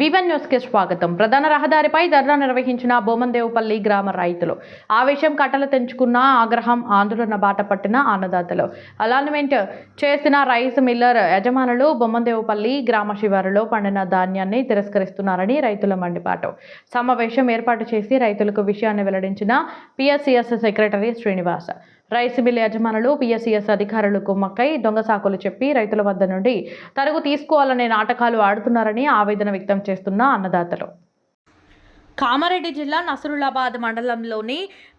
వివన్ న్యూస్కి స్వాగతం. ప్రధాన రహదారిపై ధర్నా నిర్వహించిన బోమందేవుపల్లి గ్రామ రైతులు. ఆవేశం కట్టలు తెంచుకున్న ఆగ్రహం ఆందోళన బాట పట్టిన అన్నదాతలు. అలాన్మెంట్ చేసిన రైస్ మిల్లర్ యజమానులు బొమ్మందేవుపల్లి గ్రామ శివారులో పండిన ధాన్యాన్ని తిరస్కరిస్తున్నారని రైతుల మండిపాటు. సమావేశం ఏర్పాటు చేసి రైతులకు విషయాన్ని వెల్లడించిన PSCS secretary Srinivas. Rice mill యజమానులు పిఎస్సిఎస్ అధికారులు కుమ్మక్కై దొంగ సాకులు చెప్పి రైతుల వద్ద నుండి తరుగు తీసుకోవాలనే నాటకాలు ఆడుతున్నారని ఆవేదన వ్యక్తం చేస్తున్న అన్నదాతలు. కామారెడ్డి జిల్లా నసరులాబాద్ మండలంలోని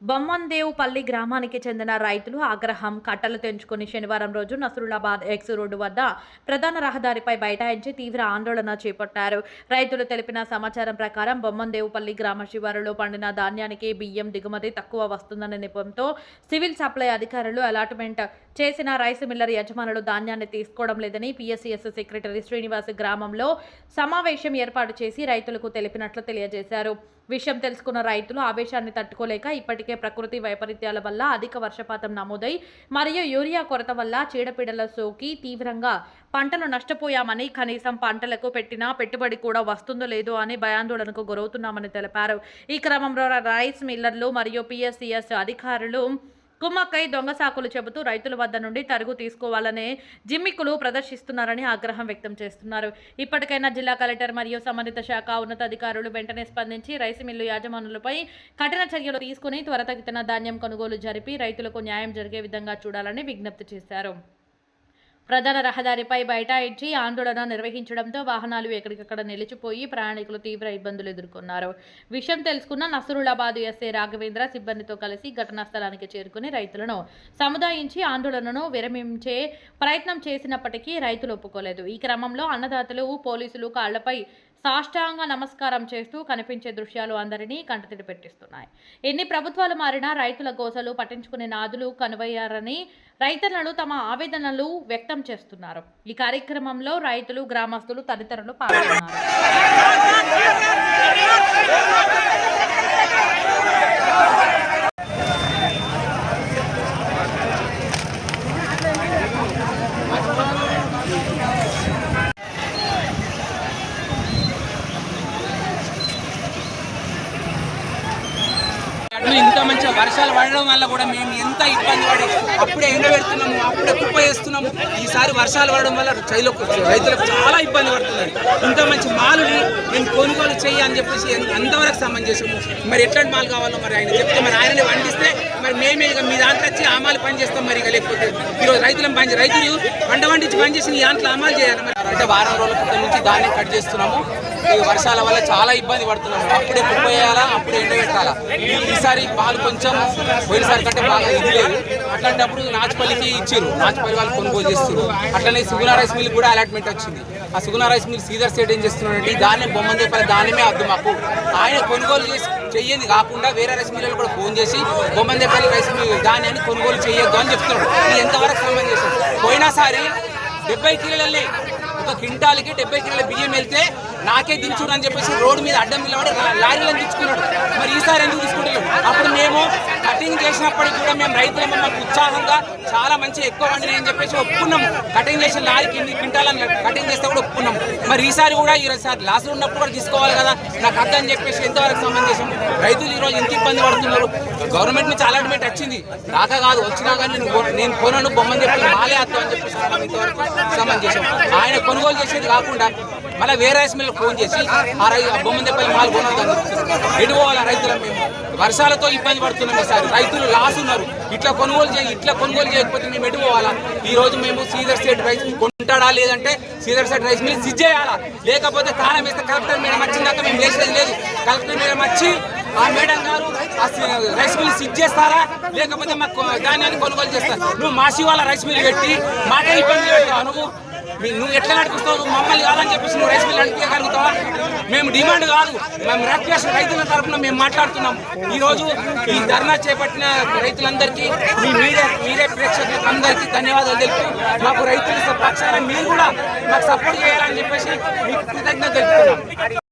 బొమ్మందేవుపల్లి గ్రామానికి చెందిన రైతులు ఆగ్రహం కట్టలు తెంచుకుని శనివారం రోజు నసరులాబాద్ ఎక్స్ రోడ్డు వద్ద ప్రధాన రహదారిపై బైఠాయించి తీవ్ర ఆందోళన చేపట్టారు. రైతులు తెలిపిన సమాచారం ప్రకారం బొమ్మందేవుపల్లి గ్రామ శివారులో పండిన ధాన్యానికి బియ్యం దిగుమతి తక్కువ వస్తుందనే నిపంతో సివిల్ సప్లై అధికారులు అలాట్మెంట్ చేసిన రైస్ మిల్లర్ యజమానులు ధాన్యాన్ని తీసుకోవడం లేదని పిఎస్సిఎస్ సెక్రటరీ శ్రీనివాస్ గ్రామంలో సమావేశం ఏర్పాటు చేసి రైతులకు తెలిపినట్లు తెలియజేశారు. విషయం తెలుసుకున్న రైతులు ఆవేశాన్ని తట్టుకోలేక ఇప్పటికే ప్రకృతి వైపరీత్యాల వల్ల అధిక వర్షపాతం నమోదై మరియు యూరియా కొరత వల్ల చీడపీడల సోకి తీవ్రంగా పంటలు నష్టపోయామని కనీసం పంటలకు పెట్టిన పెట్టుబడి కూడా వస్తుందో లేదో అని భయాందోళనకు గురవుతున్నామని తెలిపారు. ఈ క్రమంలో రైస్ మిల్లర్లు మరియు పిఎస్సిఎస్ అధికారులు కుమ్మక్కై దొంగ సాకులు చెబుతూ రైతుల వద్ద నుండి తరుగు తీసుకోవాలనే జిమ్మిక్కులు ప్రదర్శిస్తున్నారని ఆగ్రహం వ్యక్తం చేస్తున్నారు. ఇప్పటికైనా జిల్లా కలెక్టర్ మరియు సంబంధిత శాఖ ఉన్నతాధికారులు వెంటనే స్పందించి రైస్ మిల్లు యాజమానులపై కఠిన చర్యలు తీసుకుని త్వరతగితన ధాన్యం కొనుగోలు జరిపి రైతులకు న్యాయం జరిగే విధంగా చూడాలని విజ్ఞప్తి చేశారు. ప్రధాన రహదారిపై బైఠాయించి ఆందోళన నిర్వహించడంతో వాహనాలు ఎక్కడికక్కడ నిలిచిపోయి ప్రయాణికులు తీవ్ర ఇబ్బందులు ఎదుర్కొన్నారు. విషయం తెలుసుకున్న నసరులాబాద్ ఎస్ఏ రాఘవేంద్ర సిబ్బందితో కలిసి ఘటనా స్థలానికి చేరుకుని రైతులను సముదాయించి ఆందోళనను విరమించే ప్రయత్నం చేసినప్పటికీ రైతులు ఒప్పుకోలేదు. ఈ క్రమంలో అన్నదాతలు పోలీసులు కాళ్ళపై సాష్టాంగ నమస్కారం చేస్తూ కనిపించే దృశ్యాలు అందరినీ కంటతడి పెట్టిస్తున్నాయి. ఎన్ని ప్రభుత్వాలు మారినా రైతుల గోసలు పట్టించుకునే నాదులు కనువయ్యారని రైతన్నలు తమ ఆవేదనలు వ్యక్తం చేస్తున్నారు. ఈ కార్యక్రమంలో రైతులు గ్రామస్తులు తదితరులు పాల్గొన్నారు. ఇంత మంచిగా వర్షాలు పడడం వల్ల కూడా మేము ఎంత ఇబ్బంది పడి అప్పుడే ఎండబెడుతున్నాము అప్పుడే కుప్ప వేస్తున్నాము. ఈసారి వర్షాలు పడడం వల్ల రైతులకు రైతులకు చాలా ఇబ్బంది పడుతున్నారు. ఇంత మంచి మాలుని మేము కొనుగోలు చేయి అని చెప్పేసి అంతవరకు సంబంధించాము మరి ఎట్లాంటి మాలు కావాలో మరి ఆయన చెప్తే మరి ఆయనని వండిస్తే మరి మేమే ఇక మీ దాంట్లో వచ్చి ఆమాలు పని చేస్తాం మరి ఇక లేకపోతే. ఈరోజు రైతులం పని చే- రైతులు పంట పండించి పని చేసి ఈ దాంట్లో అమలు చేయాలి మరి. అంటే వారం రోజుల క్రితం నుంచి దాన్ని కట్ చేస్తున్నాము. ఈ వర్షాల వల్ల చాలా ఇబ్బంది పడుతున్నాము. అప్పుడే కుప్పేయాలా అప్పుడే ఎండబెట్టాలా ఈసారి పాలు కొంచెం పోయినసారి కంటే బాగా ఇది లేదు. అట్లాంటప్పుడు నాచుపల్లికి ఇచ్చారు. నాచుపల్లి వాళ్ళు కొనుగోలు చేస్తారు అట్లనే సుగుణ రైస్ మిల్ కూడా అలాట్మెంట్ వచ్చింది. ఆ సుగుణ రైస్ మిల్ సీదర్ సైడ్ ఏం చేస్తున్నాడంటే ఈ ధాన్యం బొమ్మందేపల్లి ధాన్యమే అద్దు మాకు. ఆయన కొనుగోలు చేసి చెయ్యింది కాకుండా వేరే రైస్ మిల్లు కూడా ఫోన్ చేసి బొమ్మందేపల్లి రైస్ మిల్ ధాన్యాన్ని కొనుగోలు చేయొద్దు అని చెప్తున్నాడు. ఇది ఎంతవరకు సంబంధించి పోయినసారి డెబ్బై కిలోలే ఒక క్వింటాల్కి డెబ్బై కిలోల బియ్యం వెళ్తే నాకే దించుడు అని చెప్పేసి రోడ్డు మీద అడ్డం నిలబడి లారీలను తీసుకున్నాడు మరి ఈసారి ఎందుకు తీసుకుంటలేము అప్పుడు మేము కటింగ్ చేసినప్పటికి కూడా మేము రైతుల మమ్మల్ని ఉత్సాహంగా చాలా మంచి ఎక్కువ వండినాయి అని చెప్పేసి ఒప్పుకున్నాము. కటింగ్ చేసిన లారీకి ఇన్ని క్వింటాలను కటింగ్ చేస్తే కూడా ఒప్పుకున్నాము. మరి ఈసారి కూడా ఈసారి లాస్ట్ ఉన్నప్పుడు కూడా తీసుకోవాలి కదా. నాకు అర్థం చెప్పేసి ఎంతవరకు సంబంధించి రైతులు ఈరోజు ఎంత ఇబ్బంది పడుతున్నారు. గవర్నమెంట్ నుంచి అలాట్మెంట్ వచ్చింది. దాకా కాదు వచ్చినా కానీ నేను నేను కొనను బొమ్మని చెప్పి మాలే అర్థం అని చెప్పేసి ఇంతవరకు సంబంధించాం ఆయన కొనుగోలు చేసేది కాకుండా మళ్ళీ వేరే రైస్ మిల్ ఫోన్ చేసి ఆ రై ఆ బొమ్మని చెప్పి మాలు కొనదు ఎటు పోవాలి రైతులం మేము? వర్షాలతో ఇబ్బంది పడుతున్నాం సార్. రైతులు లాస్ ఉన్నారు. ఇట్లా కొనుగోలు చేయ ఇట్లా కొనుగోలు చేయకపోతే మేము ఎటు పోవాలా ఈ రోజు మేము సీదర్ స్టేట్ రైస్ కొంటాడా లేదంటే సీదర్ స్టేట్ రైస్ మిల్ సిజ్ చేయాలా? లేకపోతే తాళం వేస్తే కలెక్టర్ మేడం వచ్చిందాక మేము లేచేది లేదు. కలెక్టర్ మేడం వచ్చి ఆ మేడం గారు ఆ రైస్ మిల్ సిజ్ చేస్తారా? లేకపోతే మాకు ధాన్యాన్ని కొనుగోలు చేస్తారు? నువ్వు మాసి వాళ్ళ రైస్ మిల్ పెట్టి మాకే ఇబ్బంది పెడతావు నువ్వు? నువ్వు ఎట్లా నడిపిస్తావు? మమ్మల్ని కాదని చెప్పేసి నువ్వు రైస్ మిల్ నడిపించగలుగుతావా? మేము డిమాండ్ కాదు. మేము రిక్వెస్ట్ రైతుల తరఫున మేము మాట్లాడుతున్నాం. ఈ రోజు ఈ ధర్నా చేపట్టిన రైతులందరికీ మీ మీరే మీరే ప్రేక్షకులకు అందరికీ ధన్యవాదాలు తెలుపు మాకు రైతుల పక్షాన మీరు కూడా మాకు సపోర్ట్ చేయాలని చెప్పేసి మీకు కృతజ్ఞత తెలుపుతున్నాం.